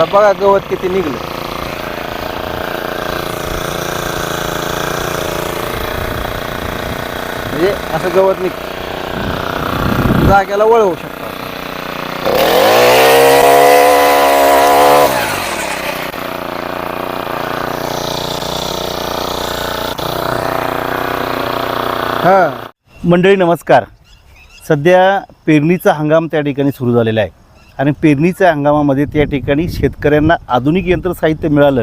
आता बघा गवत किती निघलं. म्हणजे असं गवत निघ जाग्याला वळवू शकतो हां हा. मंडळी नमस्कार. सध्या पेरणीचा हंगाम त्या ठिकाणी सुरू झालेला आहे. आणि पेरणीच्या हंगामामध्ये त्या ठिकाणी शेतकऱ्यांना आधुनिक यंत्रसाहित्य मिळालं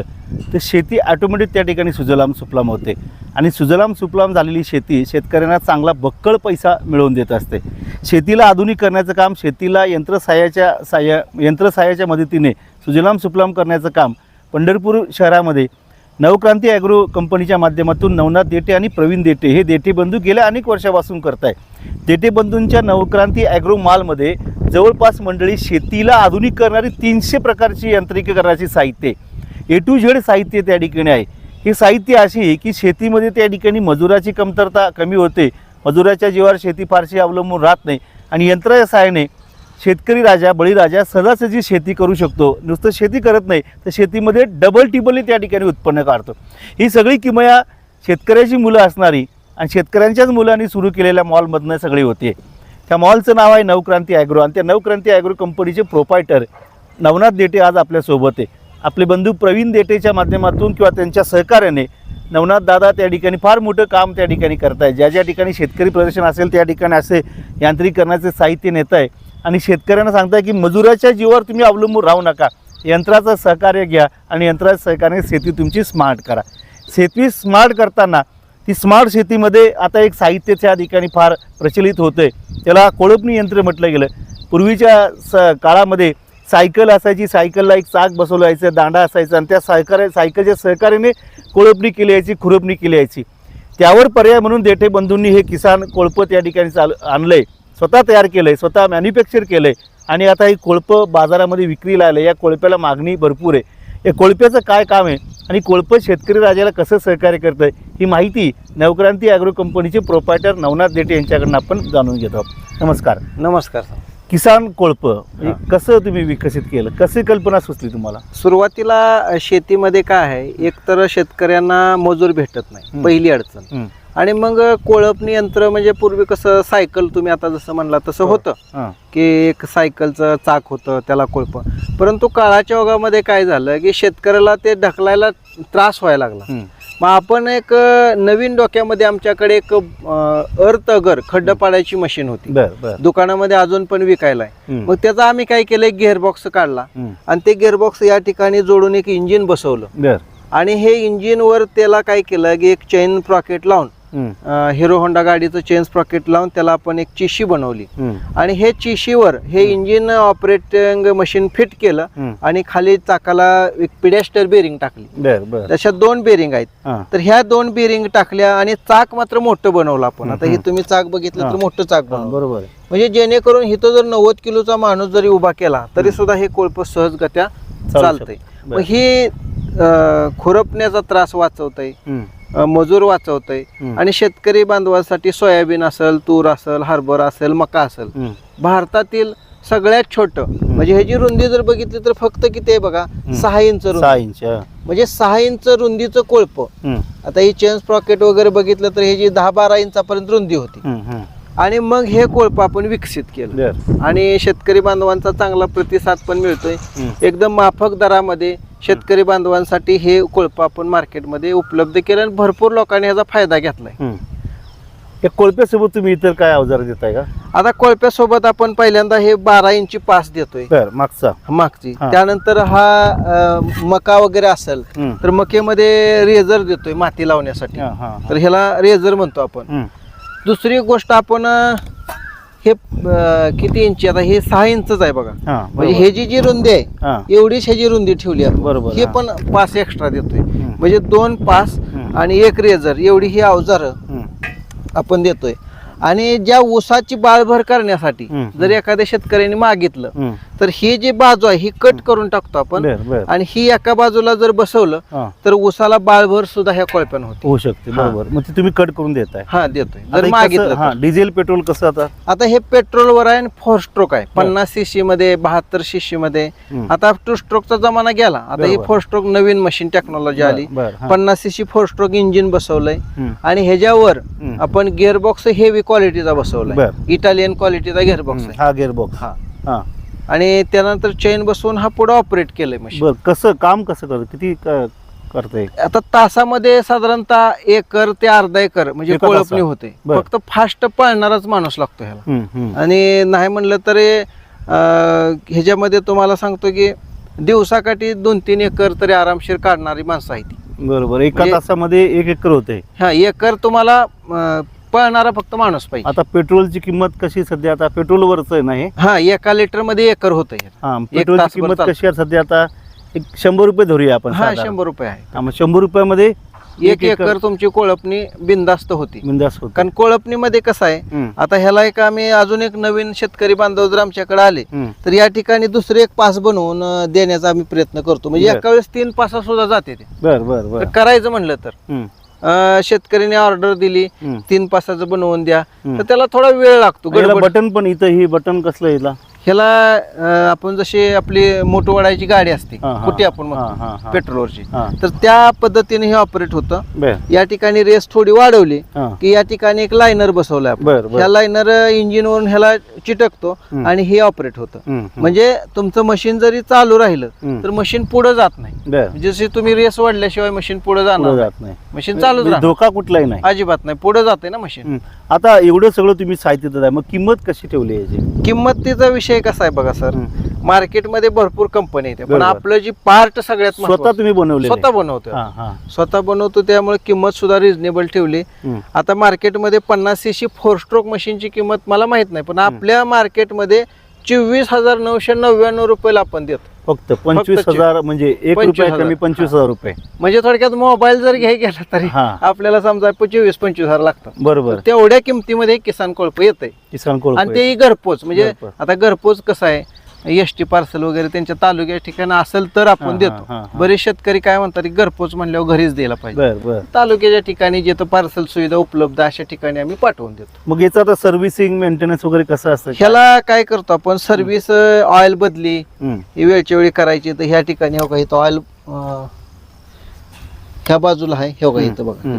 तर शेती ऑटोमॅटिक त्या ठिकाणी सुजलाम सुफलाम होते. आणि सुजलाम सुफलाम झालेली शेती शेतकऱ्यांना चांगला बक्कळ पैसा मिळवून देत असते. शेतीला आधुनिक करण्याचं काम शेतीला यंत्रसाह्याच्या साह्य यंत्रसाह्याच्या मदतीने सुजलाम सुफलाम करण्याचं काम पंढरपूर शहरामध्ये नवक्रांती ॲग्रो कंपनीच्या माध्यमातून नवनाथ देटे आणि प्रवीण देटे हे देटे बंधू गेल्या अनेक वर्षापासून करत आहे देटे बंधूंच्या नवक्रांती ॲग्रो मालमध्ये जवळपास मंडळी शेतीला आधुनिक करणारी तीनशे प्रकारची यांत्रिकीकरणाची साहित्य ए टू झेड साहित्य त्या ठिकाणी आहे. हे साहित्य अशी आहे की शेतीमध्ये त्या ठिकाणी मजुराची कमतरता कमी होते. मजुराच्या जीवावर शेती फारशी अवलंबून राहत नाही आणि यंत्राच्या सहाय्याने शेतकरी राजा बळीराजा सहजासहजी शेती करू शकतो नुसतं शेती करत नाही तर शेतीमध्ये डबल टिबलही त्या ठिकाणी उत्पन्न काढतो. ही सगळी किमया शेतकऱ्याची मुलं असणारी आणि शेतकऱ्यांच्याच मुलांनी सुरू केलेल्या मॉलमधनं सगळी होते त्या मॉलचं नाव आहे नवक्रांती ॲग्रो आणि त्या नवक्रांती ॲग्रो कंपनीचे प्रोपायटर नवनाथ देटे आज आपल्यासोबत आहे. आपले बंधू प्रवीण देटेच्या माध्यमातून किंवा त्यांच्या सहकार्याने नवनाथ दादा त्या ठिकाणी फार मोठं काम त्या ठिकाणी करत आहे ज्या ज्या ठिकाणी शेतकरी प्रदर्शन असेल त्या ठिकाणी असे यांत्रिकरणाचे साहित्य नेत आहे आणि शेतकऱ्यांना सांगताय की मजुराच्या जीवावर तुम्ही अवलंबून राहू नका. यंत्राचं सहकार्य घ्या आणि यंत्राच्या सहकार्याने शेती तुमची स्मार्ट करा. शेती स्मार्ट करताना ती स्मार्ट शेतीमध्ये आता एक साहित्य त्या ठिकाणी फार प्रचलित होतं आहे त्याला कोळपणी यंत्र म्हटलं गेलं. पूर्वीच्या स काळामध्ये सायकल असायची सायकलला एक चाक बसवलं जायचं दांडा असायचा आणि त्या सहकार्य सायकलच्या सहकार्याने कोळपणी केली यायची खुरपणी केली यायची. त्यावर पर्याय म्हणून देठे बंधूंनी हे किसान कोळपत या ठिकाणी चाल आणलं आहे स्वतः तयार केलं आहे स्वतः मॅन्युफॅक्चर केलं आहे आणि आता ही कोळपं बाजारामध्ये विक्रीला आलं या कोळप्याला मागणी भरपूर आहे. या कोळप्याचं काय काम आहे? आणि कोळपं शेतकरी राजाला कसं सहकार्य करतं आहे ही माहिती नवक्रांती ॲग्रो कंपनीचे प्रोपायटर नवनाथ देठे यांच्याकडनं आपण जाणून घेतो नमस्कार. नमस्कार किसान कोळपं कसं तुम्ही विकसित केलं? कशी कल्पना सुचली तुम्हाला? सुरुवातीला शेतीमध्ये काय आहे? एक तर शेतकऱ्यांना मजूर भेटत नाही. पहिली अडचण. आणि मग कोळपणी यंत्र म्हणजे पूर्वी कसं सायकल तुम्ही आता जसं म्हणला तसं हो. होतं की एक सायकलचं चाक होतं त्याला कोळप. परंतु काळाच्या ओघामध्ये काय झालं की शेतकऱ्याला ते ढकलायला त्रास व्हायला लागला. मग आपण एक नवीन डोक्यामध्ये आमच्याकडे एक अर्थगर खड्ड पाडायची मशीन होती. दुकानामध्ये अजून पण विकायला आहे. मग त्याचा आम्ही काय केलं एक गिअरबॉक्स काढला. हं. आणि ते गिअरबॉक्स या ठिकाणी जोडून एक इंजिन बसवलं. आणि हे इंजिनवर त्याला काय केलं की एक चेन प्रॉकेट लावून हिरो होंडा गाडीचं चेन प्रॉकेट लावून त्याला आपण एक चिशी बनवली. आणि हे चिशीवर हे इंजिन ऑपरेटिंग मशीन फिट केलं. आणि खाली चाकाला एक पिडॅस्टर बेरिंग टाकली बर बर त्याच्यात दोन बेरिंग आहेत तर ह्या दोन बेरिंग टाकल्या आणि चाक मात्र मोठं बनवलं आपण आता हे. तुम्ही चाक बघितलं तर. मोठं चाक बनवलं बरोबर आहे. म्हणजे जेणेकरून इथं जर नव्वद किलोचा माणूस जरी उभा केला तरी सुद्धा हे कोळप सहजगत्या चालू चालतंय. मग ही खुरपण्याचा त्रास वाचवतंय हं. मजूर वाचवतंय हं. आणि शेतकरी बांधवांसाठी सोयाबीन असेल तूर असेल हरभरा असेल मका असेल. भारतातील सगळ्यात छोटं म्हणजे ह्याची रुंदी जर बघितली तर फक्त किती आहे बघा सहा इंच इंच. म्हणजे सहा इंच रुंदीचं कोळप. आता ही चेन्स प्रॉकेट वगैरे बघितलं तर ह्याची दहा बारा इंचापर्यंत रुंदी होती. आणि मग हे कोळप आपण विकसित केलं आणि शेतकरी बांधवांचा चांगला प्रतिसाद पण मिळतोय. एकदम माफक दरामध्ये शेतकरी बांधवांसाठी हे कोळप आपण मार्केटमध्ये उपलब्ध केलं आणि भरपूर लोकांनी ह्याचा फायदा घेतलाय. या कोळप्यासोबत तुम्ही इतर काय अवजार देताय का आता कोळप्यासोबत आपण पहिल्यांदा हे बारा इंची पास देतोय बर मागचा मागची हा. त्यानंतर हा अं, मका वगैरे असेल. तर मकेमध्ये रेझर देतोय माती लावण्यासाठी हां, हां, हां. तर ह्याला रेझर म्हणतो आपण. दुसरी गोष्ट आपण अं, हे अं, किती इंची आता हे सहा इंचच आहे बघा हां, म्हणजे बरोबर. हे जी जी रुंदी आहे हां. एवढीच ह्याची रुंदी ठेवली आपण बरोबर, हे हा. पण पास एक्स्ट्रा देतोय. म्हणजे दोन पास. आणि एक रेझर एवढी ही अवजार. आपण देतोय आणि ज्या ऊसाची बाळभर करण्यासाठी. जर एखाद्या शेतकऱ्याने मागितलं. तर ही जी बाजू आहे ही कट करून टाकतो आपण आणि ही एका बाजूला जर बसवलं हा तर ऊसाला बाळभर सुद्धा ह्या कोळप्यान होते होऊ शकते हा. बरोबर मग ते तुम्ही कट करून देताय हा देतोय आता जर हे मागितलं हा. डिझेल पेट्रोल कसं आता आता हे पेट्रोलवर आहे आणि फोर स्ट्रोक आहे पन्नास सीसी मध्ये बहात्तर सीसी मध्ये हम्म. आता टू स्ट्रोकचा जमाना गेला आता ही बरोबर. फोर स्ट्रोक नवीन मशीन टेक्नॉलॉजी आली बर, बर, हा. पन्नास सीसी फोर स्ट्रोक इंजिन बसवलंय हम्म. आणि ह्याच्यावर हम्म. आपण गिअरबॉक्स हेवी क्वालिटीचा बसवलाय. बर. इटालियन क्वालिटीचा गिअरबॉक्स. आहे. हा गिअरबॉक्स हा. हा. आणि त्यानंतर चेन बसवून हा पुढे ऑपरेट केलंय मशीन बर कसं काम कसं करत किती क- करतंय? आता तासामध्ये साधारणतः एकर ते अर्धा एकर म्हणजे एका कोळपणी तासात? होते. बर. फक्त फास्ट पळणाराच माणूस लागतो ह्याला. हम्म, हम्म. आणि नाही म्हणलं तरी अं, ह्याच्यामध्ये तुम्हाला सांगतो की दिवसाकाठी दोन तीन एकर तरी आरामशीर काढणारी माणसं आहेत बरोबर. एका म्हणजे- तासामध्ये एक एकर होते. हा एकर तुम्हाला अं, पळणारा फक्त माणूस पाहिजे. आता पेट्रोलची किंमत कशी सध्या आता पेट्रोलवरच आहे ना हे? हा एका लिटरमध्ये एकर होत हा. पेट्रोलची किंमत. कशी आहे सध्या आता? एक शंभर रुपये धरूया आपण हा साधारण. शंभर रुपये आहे. हा, मग शंभर रुपयामध्ये एक एकर तुमची कोळपणी बिंदास्त होती. बिंदास होत. कारण कोळपणीमध्ये कसं आहे आता ह्याला एक आम्ही अजून एक नवीन शेतकरी बांधव जर आमच्याकडे आले तर या ठिकाणी दुसरे एक पास बनवून अं, देण्याचा आम्ही प्रयत्न करतो. म्हणजे बर. एका वेळेस तीन पासा सुद्धा जाते ते. बर बर बर. तर करायचं म्हणलं तर. हम्म, अं, शेतकऱ्याने ऑर्डर दिली. तीन पासाचं बनवून द्या. तर त्याला थोडा वेळ लागतो गडबड बटन पण इथं ही बटन कसलं याला ह्याला अं, आपण जशी आपली मोटरवाड्याची गाडी असते हा, हा. कुठे आपण हा, हा, हा. म्हणतो पेट्रोलवरची. हा. तर त्या पद्धतीने हे ऑपरेट होतं. बर. या ठिकाणी रेस थोडी वाढवली हा. की या ठिकाणी एक लायनर बसवलाय आपण. बर बर. ह्या लायनर इंजिन वरून ह्याला चिटकतो हम्म. आणि हे ऑपरेट होतं. हम्म, हम्म. म्हणजे तुमचं मशीन जरी चालू राहिलं हम्म. तर मशीन पुढे जात नाही. बर. जसे तुम्ही रेस वाढल्याशिवाय मशीन पुढे पुढं जाणार जात नाही. मशीन चालूच म्हणजे राहणार. धोका कुठलाही नाही. अजिबात नाही. पुढे जाते ना मशीन हम्म. आता एवढं सगळं तुम्ही साहित्य देताय. मग किंमत कशी ठेवली याची? किंमतीचा विषय कसा आहे बघा सर. मार्केटमध्ये भरपूर कंपनी येते पण बरोबर. आपलं जी पार्ट सगळ्यात स्वतः तुम्ही बनवले स्वतः बनवतो हा हा. स्वतः बनवतो त्यामुळे किंमत सुद्धा रिझनेबल ठेवली. आता मार्केटमध्ये पन्नास सीसी फोर स्ट्रोक मशीनची किंमत मला माहीत नाही पण आपल्या मार्केटमध्ये चोवीस हजार नऊशे नव्याण्णव रुपयाला आपण देतो. फक्त पंचवीस हजार म्हणजे एक पंचवीस रुपया हजार. कमी पंचवीस हजार रुपये. म्हणजे थोडक्यात मोबाईल जर घ्याय गेला तरी हा. आपल्याला समजा चोवीस पंचवीस हजार लागतात. बरोबर. तेवढ्या किमतीमध्ये किसान कोळप येते किसान कोळ आणि तेही घरपोच म्हणजे घरपोच. आता घरपोच कसं आहे? एस टी पार्सल वगैरे त्यांच्या तालुक्या ठिकाणी असेल तर हा, आपण हा, देतो. हा, हा. बरेच शेतकरी काय म्हणतात की घरपोच म्हणल्यावर घरीच द्यायला पाहिजे. तालुक्याच्या ठिकाणी जिथं पार्सल सुविधा उपलब्ध अशा ठिकाणी आम्ही पाठवून देतो. मग याचं आता सर्व्हिसिंग मेंटेनन्स वगैरे कसं असतं? ह्याला काय करतो आपण सर्व्हिस ऑइल बदली. ही वेळच्या वेळी करायची तर ह्या ठिकाणी हो इथं ऑइल ह्या बाजूला आहे हो का इथं बघा.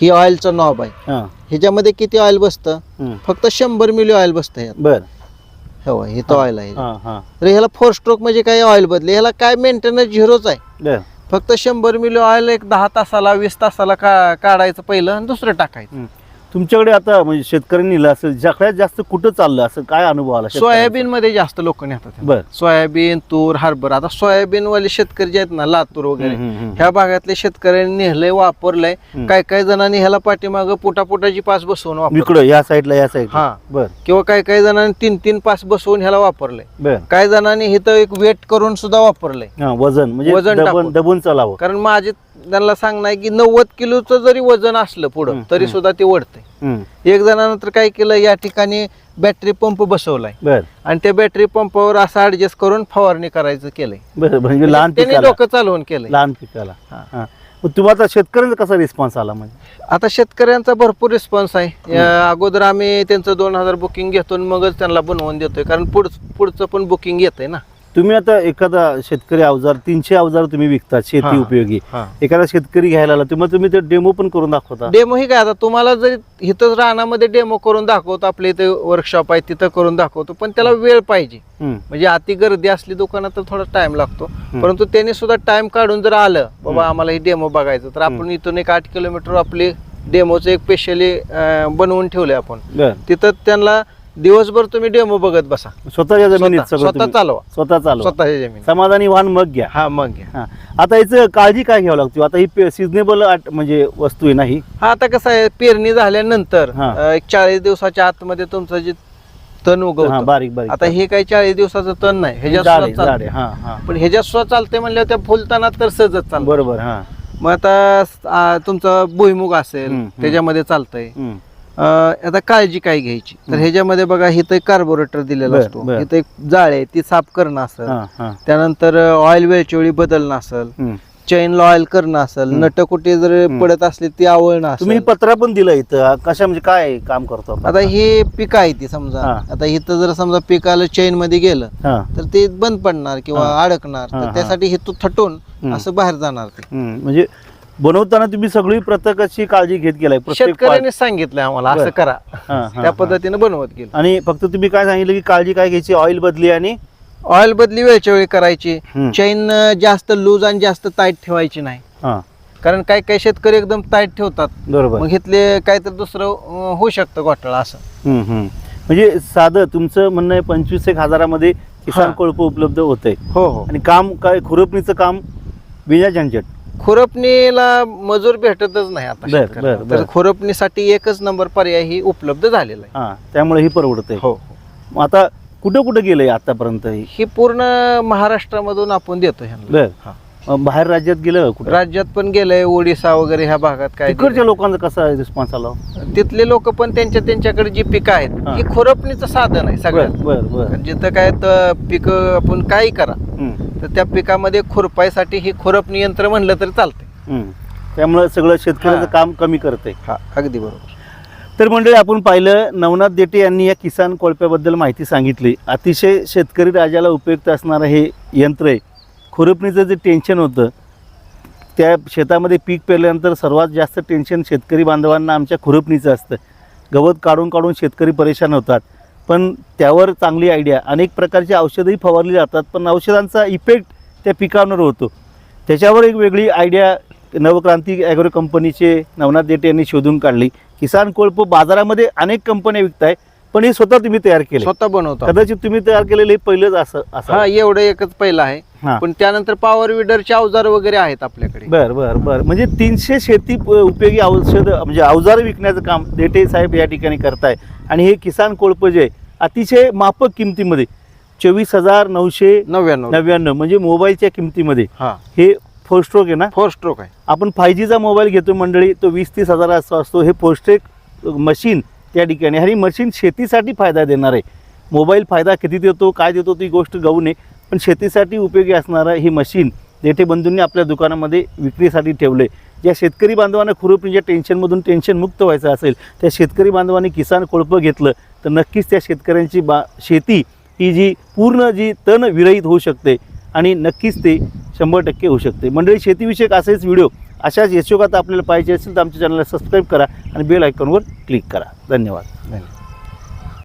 ही ऑइलचं नॉब आहे. हा. ह्याच्यामध्ये किती ऑइल बसतं. फक्त शंभर मिली ऑइल बसतं बर. हो ऑइल आहे. हा हा. तर ह्याला फोर स्ट्रोक म्हणजे काय ऑइल बदले. ह्याला काय मेंटेनन्स झिरोच आहे. बर. फक्त शंभर मिली ऑइल एक दहा तासाला वीस तासाला का काढायचं पहिलं आणि दुसरं टाकायचं. हम्म. तुमच्याकडे आता म्हणजे शेतकऱ्यांनी नेलं असेल सगळ्यात जास्त कुठं चाललं असं काय अनुभव आला? सोयाबीन मध्ये जास्त लोक नेतात बर. सोयाबीन तूर हरभरा. आता सोयाबीन वाले शेतकरी जे आहेत ना लातूर वगैरे. ह्या भागातले शेतकऱ्यांनी नेहलंय वापरलंय. काय काय जणांनी ह्याला पाठीमाग पोटापोटाची पास बसवून इकडं या साईडला या साईडला. हा. बर. किंवा काय काय जणांनी तीन तीन पास बसवून ह्याला वापरलंय. काय जणांनी इथं एक वेट करून सुद्धा वापरलंय. हा वजन म्हणजे वजन. दबून चालावं. कारण माझे त्यांना सांगणं आहे की नव्वद किलोचं जरी वजन असलं पुढं तरी. सुद्धा ते हम्म. एक जणांनं तर काय केलं या ठिकाणी बॅटरी पंप बसवलाय. आणि त्या बॅटरी पंपावर असं ऍडजस्ट करून फवारणी करायचं केलंय. बर म्हणजे लहान त्यांनी डोकं चालवून केलंय. लहान पिकाला. तुम्हाला शेतकऱ्यांचा कसा रिस्पॉन्स आला म्हणजे? आता शेतकऱ्यांचा भरपूर रिस्पॉन्स आहे. अगोदर आम्ही त्यांचं दोन हजार बुकिंग घेतो आणि मगच त्यांना बनवून देतोय. कारण पुढ पुढचं पण बुकिंग येतंय ना. तुम्ही आता एखादा शेतकरी अवजार तीनशे अवजार तुम्ही विकता शेती. उपयोगी. एखादा शेतकरी घ्यायला आला तुम्हाला तुम्ही ते डेमो पण करून दाखवता. डेमो ही काय आता तुम्हाला जरी इथंच रानामध्ये डेमो करून दाखवतो आपल्या इथे वर्कशॉप आहे तिथं करून दाखवतो पण त्याला वेळ पाहिजे. म्हणजे अति गर्दी असली दुकानात तर थोडा टाइम लागतो. परंतु त्यांनी सुद्धा टाइम काढून जर आलं बाबा आम्हाला ही डेमो बघायचं तर आपण इथून एक आठ किलोमीटर आपली डेमोचं एक स्पेशली बनवून ठेवले आपण. तिथं त्यांना दिवसभर तुम्ही डेमो बघत बसा. स्वतःच्या जमिनीत स्वतः सगळं स्वतः तुम्ही- चालवा. स्वतः चालू स्वतःच्या जमीन समाधानी वाहन मग घ्या. हा मग घ्या. हा. आता याचं काळजी काय घ्यावं लागते? आता ही सिजनेबल म्हणजे वस्तू आहे ना ही? हा आता कसं आहे पेरणी झाल्यानंतर हा. अं, एक चाळीस दिवसाच्या आतमध्ये तुमचं जे तण हा उगवतं. बारीक बारीक. आता हे काही चाळीस दिवसाचं तण नाही. ह्याच्यात आहे, आहे. चालतंय. हा हा. पण ह्याच्यात सुद्धा चालते म्हणल्यावर त्या फुलतानात तर सहजच चालतं बरोबर हा. मग आता आ, तुमचं भुईमुग असेल हम्म, हम्म. त्याच्यामध्ये चालतंय. हम्म. अं, आता काळजी काय घ्यायची तर. ह्याच्यामध्ये बघा इथं कार्बोरेटर दिलेला बर, असतो बर. इथं एक जाळे आहे, ती साफ करणं असेल हां हां त्यानंतर ऑइल वेळच्या वेळी बदलणं असेल. चेन ऑइल करणं असेल. नट कुठे जर. पडत असली ती आवळणं तुम्ही असेल पत्रा पण दिलं इथं कशा म्हणजे काय काम करतो आपण? आता हे पीक आहे ती समजा हा. आता इथं जर समजा पीक आलं चेन मध्ये गेलं हां तर ते बंद पडणार किंवा. अडकणार हा, तर हा. त्यासाठी हे तू थटून. असं बाहेर जाणार ते. म्हणजे बनवताना तुम्ही सगळी प्रत्येकाची काळजी घेत गेलाय प्रत्येक. शेतकऱ्यांनी सांगितलंय आम्हाला असं. करा हां, हां, त्या हां. पद्धतीने बनवत गेलो आणि फक्त तुम्ही काय सांगितलं की काळजी काय घ्यायची ऑइल बदली आणि ऑइल बदली वेळच्या वेळी करायची. चेन जास्त लूज आणि जास्त टाईट ठेवायची नाही हां कारण काही काही शेतकरी एकदम टाईट ठेवतात बरोबर मग इथले काहीतरी दुसरं अं, होऊ शकतं घोटाळा असं हं, हं. म्हणजे साधं तुमचं म्हणणं आहे पंचवीस एक हजारामध्ये किसान हां. कोळप उपलब्ध होतंय हो हो आणि काम काय खुरपणीचं काम बिना झंझट खुरपणीला मजूर भेटतच नाही आता बर, शेतकऱ्याला. बर, बर. तर खुरपणीसाठी एकच नंबर पर्याय ही उपलब्ध झालेला आहे हां त्यामुळे ही परवडतंय हो मग आता कुठं कुठं गेलंय आतापर्यंत ही ही पूर्ण महाराष्ट्रामधून आपण देतो ह्यांना बर हा. बाहेर राज्यात गेलं कुठं? राज्यात पण गेलंय ओडिसा वगैरे ह्या भागात काय तिकडच्या लोकांचा कसा रिस्पॉन्स आला. तिथले लोक पण त्यांच्या त्यांच्याकडे जी पिकं आहेत हा. ही खुरपणीचं साधन आहे बर सगळ्यात बर. जिथं काय पिक आपण काही करा तर त्या पिकामध्ये खुरपायसाठी ही खुरपणी यंत्र म्हणलं तरी चालते. त्यामुळं सगळं शेतकऱ्याचं हां. काम कमी करतंय. हा अगदी बरोबर. तर मंडळी आपण पाहिलं नवनाथ देटे यांनी या किसान कोळप्याबद्दल माहिती सांगितली. अतिशय शेतकरी राजाला उपयुक्त असणारं हे यंत्र आहे. खुरपणीचं जे टेन्शन होतं त्या शेतामध्ये पीक पेरल्यानंतर सर्वात जास्त टेन्शन शेतकरी बांधवांना आमच्या खुरपणीचं असतं. गवत काढून काढून शेतकरी परेशान होतात. पण त्यावर चांगली आयडिया अनेक प्रकारची औषधंही फवारली जातात पण औषधांचा इफेक्ट त्या पिकांवर होतो. त्याच्यावर एक वेगळी आयडिया नवक्रांती ॲग्रो कंपनीचे नवनाथ देटे यांनी शोधून काढली. किसान कोळप बाजारामध्ये अनेक कंपन्या विकताय. पण हे स्वतः तुम्ही तयार केले. स्वतः बनवतो कदाचित तुम्ही तयार केलेलं हे पहिलंच असं हा एवढं एकच पहिलं आहे. हां. पण त्यानंतर पॉवर विडरचे अवजार वगैरे आहेत आपल्याकडे. बर बर बर. म्हणजे तीनशे शेती प- उपयोगी औषध म्हणजे अवजार विकण्याचं काम देटे साहेब या ठिकाणी करताय. आणि हे किसान कोळप जे आहे, अतिशय माफक किमतीमध्ये चोवीस हजार नऊशे नव्याण्णव. नव्याण्णव म्हणजे मोबाईलच्या किमतीमध्ये. हा. हे फोर स्ट्रोक आहे ना? फोर स्ट्रोक आहे. आपण फाय जीचा मोबाईल घेतो मंडळी तो वीस तीस हजाराचा असतो. हे पोस्टेक मशीन त्या ठिकाणी. आणि मशीन शेतीसाठी फायदा देणार आहे. मोबाईल फायदा किती देतो काय देतो ती गोष्ट गहू नये. पण शेतीसाठी उपयोगी असणारं ही मशीन जेठे बंधूंनी आपल्या दुकानामध्ये विक्रीसाठी ठेवले ज्या शेतकरी बांधवांना खुरपणीच्या टेन्शनमधून टेन्शन मुक्त व्हायचं असेल त्या शेतकरी बांधवांनी किसान कोळपं घेतलं तर नक्कीच त्या शेतकऱ्यांची बा शेती ही जी पूर्ण जी तण विरहित होऊ शकते आणि नक्कीच ते शंभर टक्के होऊ शकते. मंडळी शेतीविषयक असेच व्हिडिओ अशाच यशोगात आपल्याला पाहिजे असेल तर आमच्या चॅनलला सबस्क्राईब करा आणि बेल आयकॉनवर क्लिक करा. धन्यवाद. धन्यवाद.